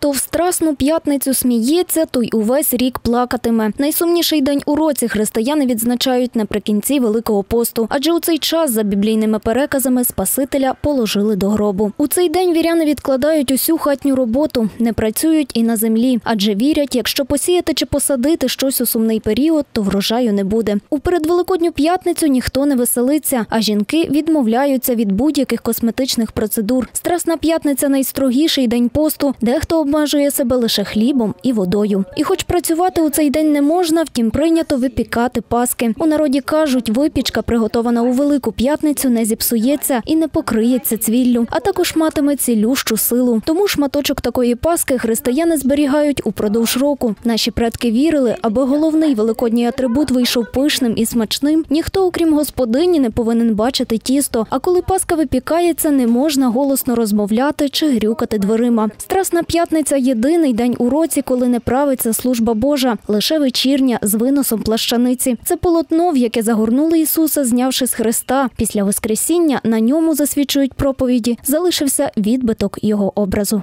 Хто в страсну п'ятницю сміється, той увесь рік плакатиме. Найсумніший день у році християни відзначають наприкінці Великого посту, адже у цей час за біблійними переказами Спасителя положили до гробу. У цей день віряни відкладають усю хатню роботу, не працюють і на землі, адже вірять, якщо посіяти чи посадити щось у сумний період, то врожаю не буде. У передвеликодню п'ятницю ніхто не веселиться, а жінки відмовляються від будь-яких косметичних процедур. Страсна п'ятниця найстрогіший день посту. Дехто обмежує себе лише хлібом і водою. І хоч працювати у цей день не можна, втім прийнято випікати паски. У народі кажуть, випічка, приготована у велику п'ятницю, не зіпсується і не покриється цвіллю, а також матиме цілющу силу. Тому шматочок такої паски християни зберігають упродовж року. Наші предки вірили, аби головний великодній атрибут вийшов пишним і смачним. Ніхто, окрім господині, не повинен бачити тісто. А коли паска випікається, не можна голосно розмовляти чи грюкати дверима. Страсна п'ятниця єдиний день у році, коли не правиться служба Божа, лише вечірня з виносом плащаниці. Це полотно, в яке загорнули Ісуса, знявши з Христа. Після Воскресіння на ньому засвідчують проповіді. Залишився відбиток його образу.